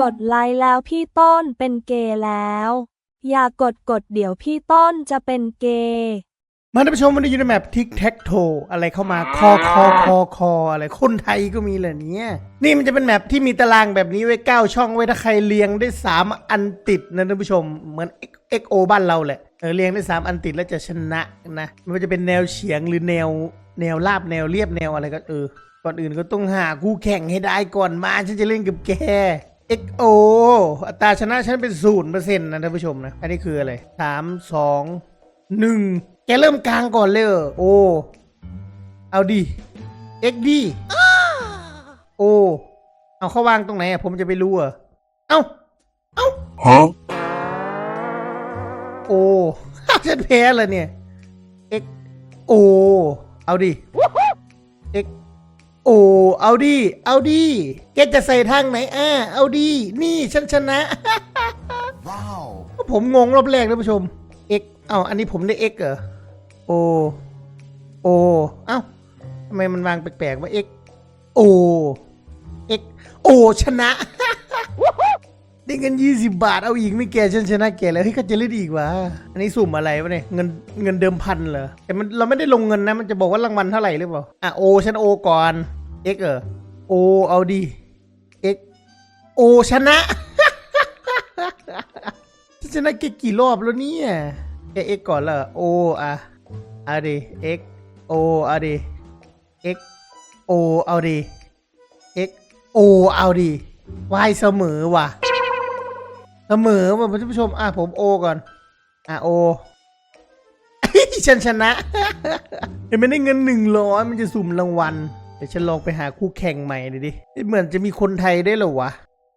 กดไลค์แล้วพี่ต้นเป็นเกย์แล้ว อย่ากดกดเดี๋ยวพี่ต้นจะเป็นเกย์มาท่านผู้ชมวันนี้อยู่ในแมปทิกแท็กโทอะไรเข้ามาคอคอคอคออะไรคนไทยก็มีเหรอเนี่ยนี่มันจะเป็นแมปที่มีตารางแบบนี้ไว้เก้าช่องไว้ถ้าใครเรียงได้สามอันติดนะท่านผู้ชมเหมือน XO บ้านเราแหละเออเรียงได้สามอันติดแล้วจะชนะนะไมันจะเป็นแนวเฉียงหรือแนวแนวราบแนวเรียบแนวอะไรก็เออก่อนอื่นก็ต้องหาคู่แข่งให้ได้ก่อนมาฉันจะเล่นกับแก XO อัตราชนะฉันเป็นศูนย์เปอร์เซ็นต์นะท่านผู้ชมนะ อันนี้คืออะไรสามสองหนึ่งแกเริ่มกลางก่อนเลยเหรอโอ้เอาดิ X ดีโอ้เอาเข้าวางตรงไหนอะผมจะไปรู้เหรอะเอ้า เอ้า Huh? โอ้ฉันแพ้เลยเนี่ย X โอ เอาดิ X โอเอาดิเอาดิแกจะใส่ทางไหนอะเอาดินี่ฉันชนะ Wow. ผมงงรอบแรกท่านผู้ชม X เอ้าอันนี้ผมได้ X เหรอ O O เอ้าทำไมมันวางแปลกๆว่า X O X O ชนะ ได้เงิน20 บาทเอาอีกไม่แกฉันชนะแกแล้วเฮ้ยก็จะเล่นอีกวะอันนี้สุ่มอะไรวะเนี่ยเงินเงินเดิมพันเหรอแต่มันเราไม่ได้ลงเงินนะมันจะบอกว่ารางวัลเท่าไหร่หรือเปล่าอะ O ฉัน O ก่อน X เออ O เอาดี X O ชนะฉันชนะแกกี่รอบแล้วเนี่ยแก X ก่อนเหรออะเอาดิ X O เอาดิ X O เอาดิ X O เอาดิ Y เสมอว่ะเสมอว่ะท่านผู้ชมอะผม O ก่อนอะ O ฉันชนะเห็นไหมได้เงินหนึ่งร้อยมันจะสุ่มรางวัล เดี๋ยวฉันลองไปหาคู่แข่งใหม่ดิดิ เหมือนจะมีคนไทยได้เหรอวะ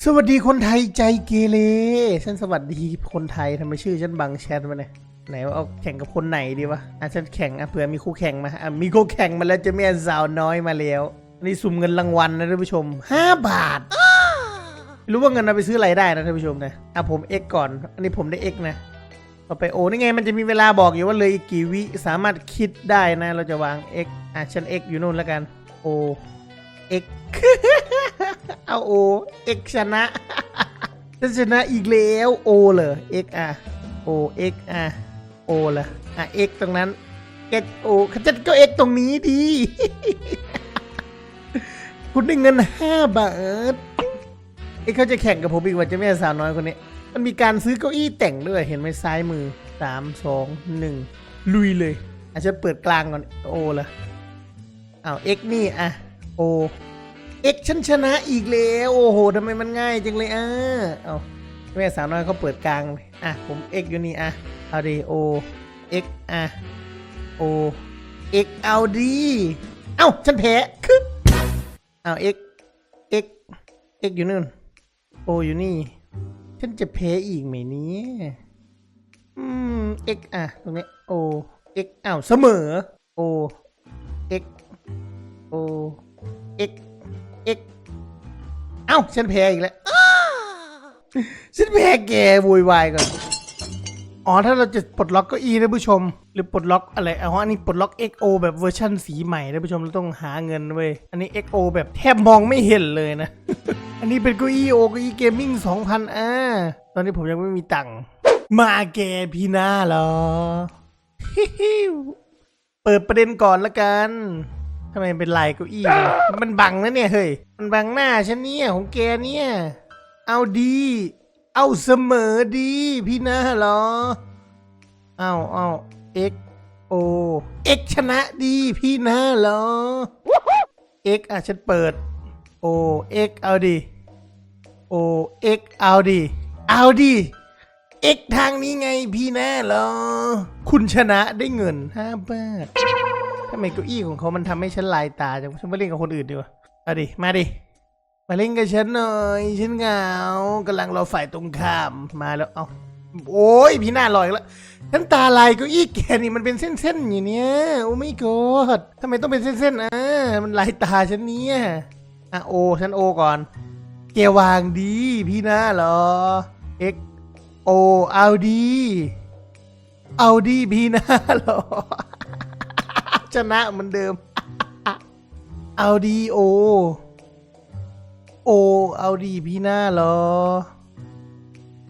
สวัสดีคนไทยใจเกเร ฉันสวัสดีคนไทยทำไมชื่อฉันบังแชทมาเนี่ยไหนว่าเอาแข่งกับคนไหนดีวะอะฉันแข่งอะเผื่อมีคู่แข่งมาอะมีคู่แข่งมาแล้วจะม่สาวน้อยมาแล้วอันนี้สุ่มเงินรางวัลนะท่านผู้ชม 5 บาท รู้ว่าเงินเอาไปซื้ออะไรได้นะท่านผู้ชมนะ อะผม X ก่อน อันนี้ผมได้ X นะต่อไปโอ้นี่ไงมันจะมีเวลาบอกอยู่ว่าเลยอีกกี่วิสามารถคิดได้นะ เราจะวาง x อะฉัน x อยู่นู่นแล้วกัน o x เอ็กเอา o x ชนะฉันชนะอีกแล้ว o เลย x อะ o x อะ o เลยอะ x ตรงนั้น get o ขจัดก็ x ตรงนี้ดีคุณได้เงิน5บาทเอ้เขาจะแข่งกับผมอีกว่าจะไม่ใช่สาวน้อยคนนี้ มันมีการซื้อเก้าอี้แต่งด้วยเห็นไหมซ้ายมือสามสองหนึ่งลุยเลย อาจจะเปิดกลางก่อนโอละ อ้าวเอ็กนี่อะโอเอ็กฉันชนะอีกแล้วโอ้โหทำไมมันง่ายจังเลยอะเอาแม่สาวน้อยเขาเปิดกลางอะผมเอ็กอยู่นี่อะเอาดีโอเอ็กอะโอเอ็กเอาดีเอ้าฉันแพ้คึเอาเอ็กเอ็กเอ็กอยู่นู่นโออยู่นี่ ฉันจะแพ้อีกไหมเนี่ยอืม x อะตรงนี้ o x อ้าวเสมอ o x x x เอกเอกเอ้าฉันแพ้อีกแล้วฉันแพ้แกโวยวายก่อนอ๋อ ถ้าเราจะปลดล็อกเก็อีนะผู้ชม หรือปลดล็อกอะไรอ๋ออันนี้ปลดล็อก XO แบบเวอร์ชั่นสีใหม่นะผู้ชมเราต้องหาเงินเว้ยอันนี้ XO แบบแทบมองไม่เห็นเลยนะ อันนี้เป็นเก้าอี้โอเก้าอี้เกมมิ่ง2,000อ่าตอนนี้ผมยังไม่มีตังค์มาแกพี่หน้าเหรอ เปิดประเด็นก่อนละกัน ทำไมเป็นลายเก้าอี้วะมันบังนะเนี่ยเฮ้ย มันบังหน้าฉันเนี่ยของแกเนี่ย เอาดี เอาเสมอดีพี่หน้าเหรอ เอาเอา x o x ชนะดีพี่หน้าเหรอ x อะฉันเปิด o x เอาดิ o x เอาดิเอาดิ x ทางนี้ไงพี่น่เหรอ คุณชนะได้เงินห้าบาท ทำไมเก้าอี้ของเขามันทำให้ฉันลายตาจังฉันไปเล่นกับคนอื่นดีกว่าเอาดิ มาดิ มาเล่นกับฉันหน่อยฉันเหงากำลังรอฝ่ายตรงข้ามมาแล้ว เอาโอ้ยพี่หน้าลอยแล้วฉันตาลายเก้าอี้แกนี่มันเป็นเส้นๆอย่างเนี้ยโอ้ไม่กอดทำไมต้องเป็นเส้นๆอะมันลายตาฉันเนี่ยอะโอฉันโอก่อนเกวางดีพี่หน้าเหรอ x o เอาดี เอาดีพี่หน้าเหรอ ชนะเหมือนเดิม เอาดีโอ โอ เอาดีพี่หน้าเหรอ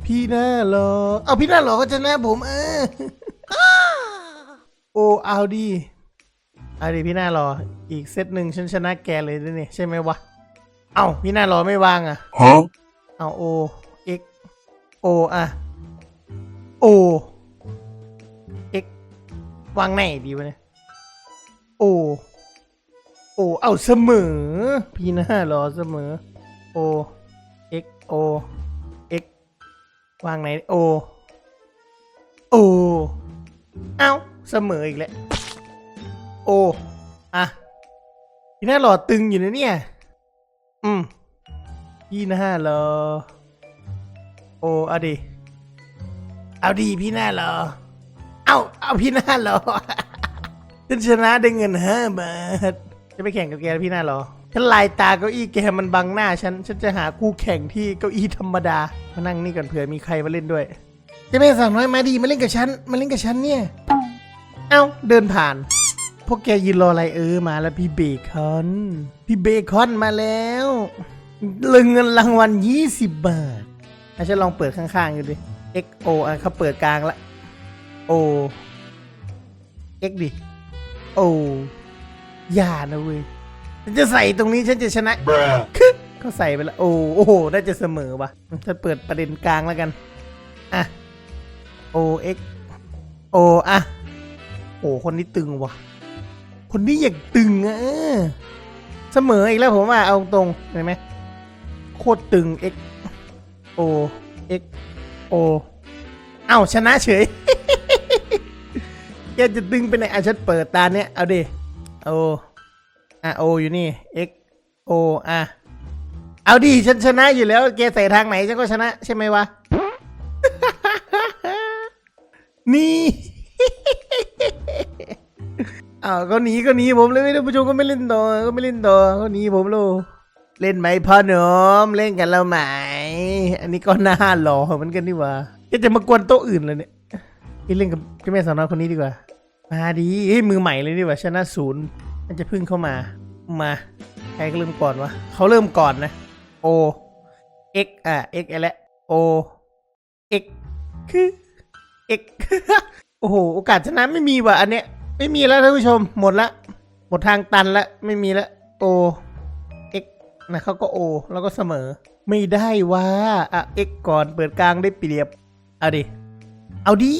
พี่หน้าเหรอ เอาพี่หน้าเหรอก็ชนะผมเออโอเอาดีเอาดีพี่หน้ารอ อีกเซตหนึ่งฉันชนะแกเลยด้วยนี่ใช่ไหมวะ เอ้าพี่หน้ารอไม่วางอะ Huh? เอาโอ x o อะ o x วางไหนดีวะเนี่ย o o เอาเสมอพี่หน้ารอเสมอ o x o x วางไหน o o เอาเสมออีกแล้วโออะพี่หน้าหล่อตึงอยู่นะเนี่ยอืมพี่หน้าหล่อโอเอาดิเอาดีพี่หน้าหล่อเอาเอาพี่หน้าหล่อฉันชนะได้เงินห้าบาท จะไปแข่งกับแกนะพี่หน้าหล่อฉันลายตาเก้าอี้แกมันบังหน้าฉัน ฉันจะหาคู่แข่งที่เก้าอี้ธรรมดา มานั่งนี่ก่อนเผื่อมีใครมาเล่นด้วยเจะแม่สาวน้อยมาดีมาเล่นกับฉัน มาเล่นกับฉันเนี่ย เอ้าเดินผ่าน พวกแกยืนรออะไรเออมาแล้วพี่เบคอน พี่เบคอนมาแล้วลึงเงินรางวัล20 บาทให้ฉันลองเปิดข้างๆดูดิ X O อะเขาเปิดกลางละ O X ดิ O อย่านะเว้ยฉันจะใส่ตรงนี้ฉันจะชนะ Bruh. เขาใส่ไปแล้ว โอ้โอ้โหน่าจะเสมอว่ะฉันเปิดประเด็นกลางแล้วกัน อะ O X O อะ โอ้คนนี้ตึงว่ะคนนี้อยากตึงอะเออเสมออีกแล้วผมว่าเอาตรงเห็นไหมโคตรตึง X O X O เอ้าชนะเฉยแกจะตึงไปไหนอะฉันเปิดตาเนี้ยเอาดิ O อะ O ออยู่นี่ X O อะเอาดิฉันชนะอยู่แล้วแกใส่ทางไหนฉันก็ชนะใช่ไหมวะ นี่อ้าวก็หนีก็หนีผมเลยไม่ได้ผู้ชมก็ไม่เล่นต่อก็ไม่เล่นต่อก็หนีผมโลเล่นไหมพ่อหนุ่มเล่นกันแล้วไหม อันนี้ก็น่าหล่อเหมือนกันนี่ว่าก็จะมากวนโต๊ะอื่นเลยเนี่ยพี่เล่นกับเจ้าแม่สาวน้อยคนนี้ดีกว่า มาดีเฮ้ยมือใหม่เลยดีกว่าชนะศูนย์มันจะพึ่งเข้ามา มาใครเริ่มก่อนวะเขาเริ่มก่อนนะ O X อะ X อะไร O X คือ X โอ้โหโอกาสชนะไม่มีว่ะอันเนี้ยไม่มีแล้วท่านผู้ชมหมดละหมดทางตันละไม่มีละ O X นะเขาก็ O แล้วก็เสมอ ไม่ได้ว่าอะ X ก่อนเปิดกลางได้เปรียบ เอาดิ เอาดิ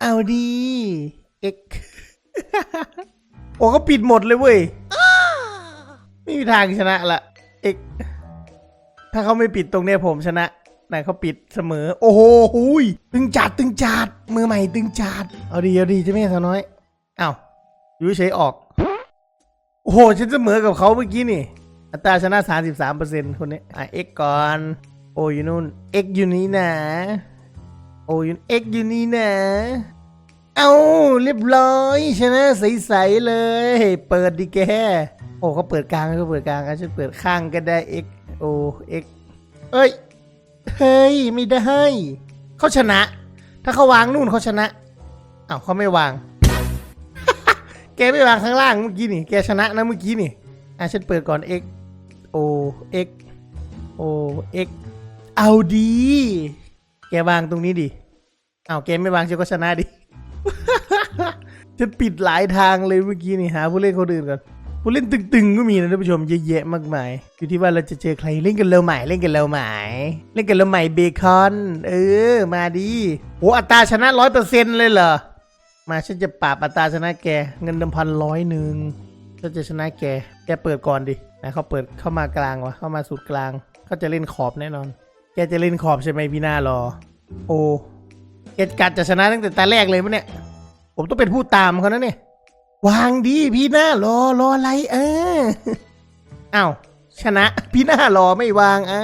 เอาดิ X โอ้เขาปิดหมดเลยเว้ย ไม่มีทางชนะละเอกถ้าเขาไม่ปิดตรงเนี้ยผมชนะไหนเขาปิดเสมอ โอ้โหหุยตึงจัดตึงจัดมือใหม่ตึงจัดเอาดีเอาดีเจ้าแม่สาวน้อยอ้าวอยู่เฉยออก โอ้โหฉันเสมอกับเขาเมื่อกี้นี่ อัตราชนะ 33%คนนี้อะเอ็กก่อน โออยู่นู่นเอ็กอยู่นี่นะ โออยู่เอ็กอยู่นี่นะ เอาเรียบร้อยชนะใสๆเลย เปิดดิแก โอ้เขาเปิดกลางเขาเปิดกลางอะฉันเปิดข้างก็ได้ x o x เอ็กเอ้ย เฮ้ย ไม่ได้ เขาชนะ ถ้าเขาวางนู่นเขาชนะอ้าวเขาไม่วาง แกไม่วางข้างล่างเมื่อกี้นี่ แกชนะนะเมื่อกี้นี่ อะฉันเปิดก่อน x o x o x เอาดี วางตรงนี้ดิเอ้าแกไม่วางฉันก็ชนะดิฉันปิดหลายทางเลยเมื่อกี้นี่หาผู้เล่นคนอื่นก่อนผู้เล่นตึงๆก็มีนะท่านผู้ชมเยอะแยะมากมายอยู่ที่ว่าเราจะเจอใครเล่นกันเร็วใหม่เล่นกันเร็วใหม่เล่นกันเร็วใหม่เบคอนเออมาดีโอ้อัตราชนะร้อยเปอร์เซ็นต์เลยเหรอมาฉันจะปราบอัตราชนะแกเงินเดิมพันร้อยหนึ่งฉันจะชนะแกแกเปิดก่อนดินะเขาเปิดเข้ามากลางวะเข้ามาสุดกลางเขาจะเล่นขอบแน่นอน แกจะเล่นขอบใช่ไหมพี่หน้ารอ โอ้แกกัดจะชนะตั้งแต่ตาแรกเลยมั้ยเนี่ย ผมต้องเป็นผู้ตามเขานะเนี่ยวางดีพี่หน้ารอรออะไรเอออ้าวชนะ พี่หน้ารอไม่วางอ่า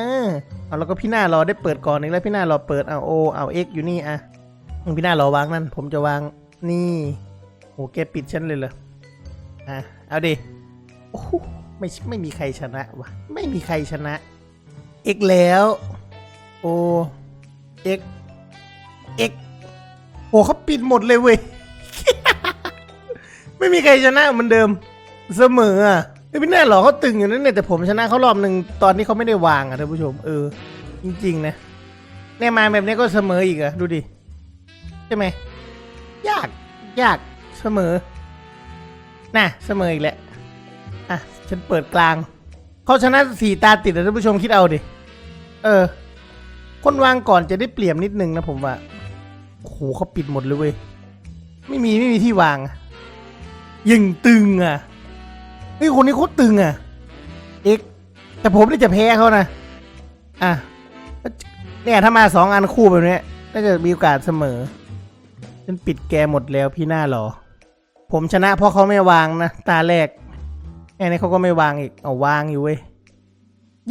เอาแล้วก็พี่หน้ารอได้เปิดก่อนอีกแล้วพี่หน้ารอเปิดเอาโอเอาเอ็กอยู่นี่อะพี่หน้ารอวางนั่น ผมจะวางนี่โอ้แกปิดฉันเลยเหรออะเอาดิโอ้ไม่ไม่มีใครชนะวะไม่มีใครชนะเอ็กแล้ว โอเอ็กเอ็กโอ้เขาปิดหมดเลยเว้ย ไม่มีใครชนะเหมือนเดิม เสมออะไม่แน่หรอเขาตึงอยู่นั่นเนี่ยแต่ผมชนะเขารอบหนึ่งตอนที่เขาไม่ได้วางอะท่านผู้ชม เออ จริง ๆ นะเนี่ยมาแบบนี้ก็เสมออีกอะดูดิ ใช่ไหมยาก ยากเสมอ น่ะ เสมออีกแหล้วอะ ฉันเปิดกลาง เขาชนะสี่ตาติดอะท่านผู้ชมคิดเอาดิ เออ คนวางก่อนจะได้เปรียบนิดนึงนะผมว่าโหเขาปิดหมดเลยเว้ย ไม่มีไม่มีที่วาง ยิงตึงอะเฮ้คนนี้โคตรตึงอะ เอ็กแต่ผมนี่จะแพ้เขานะ อะเนี่ยถ้ามาสองอันคู่แบบเนี้ยน่าจะมีโอกาสเสมอฉันปิดแกหมดแล้วพี่หน้าหรอ ผมชนะเพราะเขาไม่วางนะ ตาแรกแอนนี้เขาก็ไม่วางอีก เอาวางอยู่เว้ย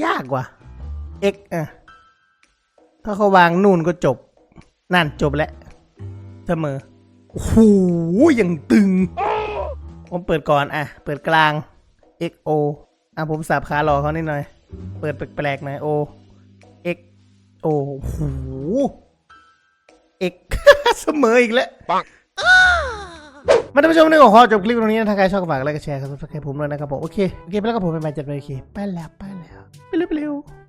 ยากว่ะ เอ็กอะ ถ้าเขาวางนู่นก็จบ นั่นจบแล้วเสมอโอ้โหยังตึง ผมเปิดก่อนอะ เปิดกลาง XO อะผมสับขาหลอเขานิดหน่อย เปิดแปลกๆหน่อย O X O โอ้โห X เสมออีกแล้วปังมาท่านผู้ชมนี่ก็ขอจบคลิปตรงนี้นะถ้าใครชอบก็ฝากไลค์กดแชร์กดซับสไครต์ผมด้วยนะครับผม โอเค โอเค ไปแล้วก็ผมไปมาจัดไปโอเค ไปแล้ว ไปแล้ว ไปเร็วๆ